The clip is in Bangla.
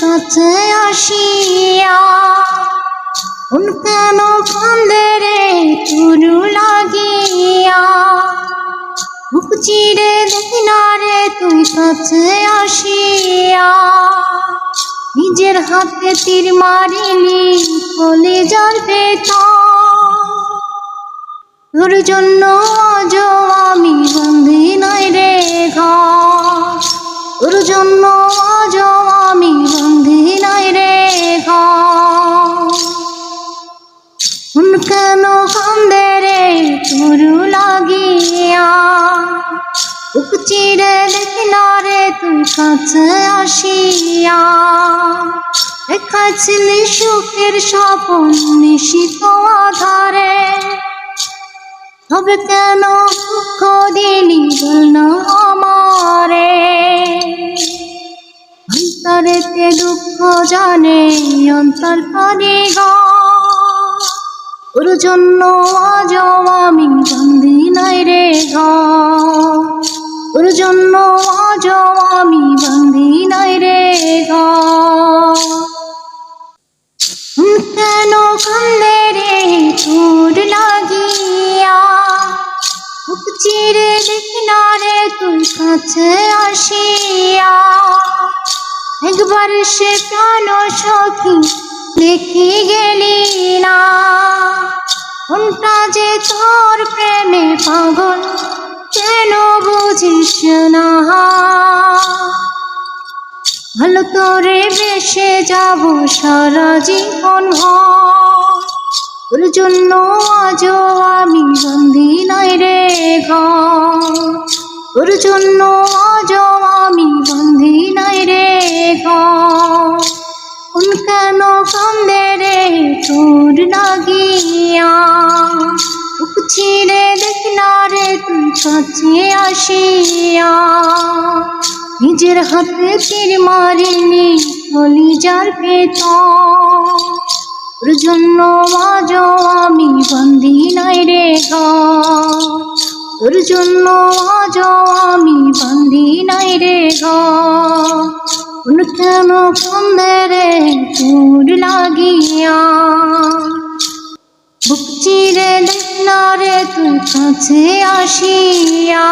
কাছে আসিয়া কোন কান্দে তুরু লাগিয়া বুক দেখি তুই কাছে আসিয়া নিজের হাতে তীর মারিলি কলে যার বেতা। তোর জন্য আজ আমি জন্য আজ আমি বন্দি নাই রে কোন কেন কান্দে রে তোর লাগিয়া? বুক চিরে রে তুই কাছে আসিয়া। দেখাচ্ছিলি সুখের স্বপন নিশিত আধারে। তবে কেন দুঃখ দিলি দুঃখ জানে অন্তর গা। ওর জন্য আজ আমি বন্দি নাই রে ওর জন্য আজ আমি বন্দি নাই রে ঘর কেন কান্দে রে তোর লাগিয়া? চিরে দেখি না রে তুই কাছে আসিয়া। একবার সে প্রাণ সখী দেখি গেলি না। কোনটা যে তোর প্রেমে পাগল কেন বুঝিস না। ভালো তোরে বেসে যাব সারা জীবন। তোর জন্য আজও আমি বন্দি নাই রে ঘর। তোর জন্য আজও আমি বন্দি নাই রে ঘর কোন কেন কান্দে রে তোর লাগিয়া? ছিঁড়ে দেখ না রে তুই কাছে আসিয়া। নিজের হাতে তীর মারিনি, বলি যার ওর জন্য আজ আমি ঘর ওর জন্য আজ আমি বান্ধি নাই রে ঘর কোন কেন কান্দে তোর লাগিয়া। বুক চিরে না রে তুই কাছে আসিয়া।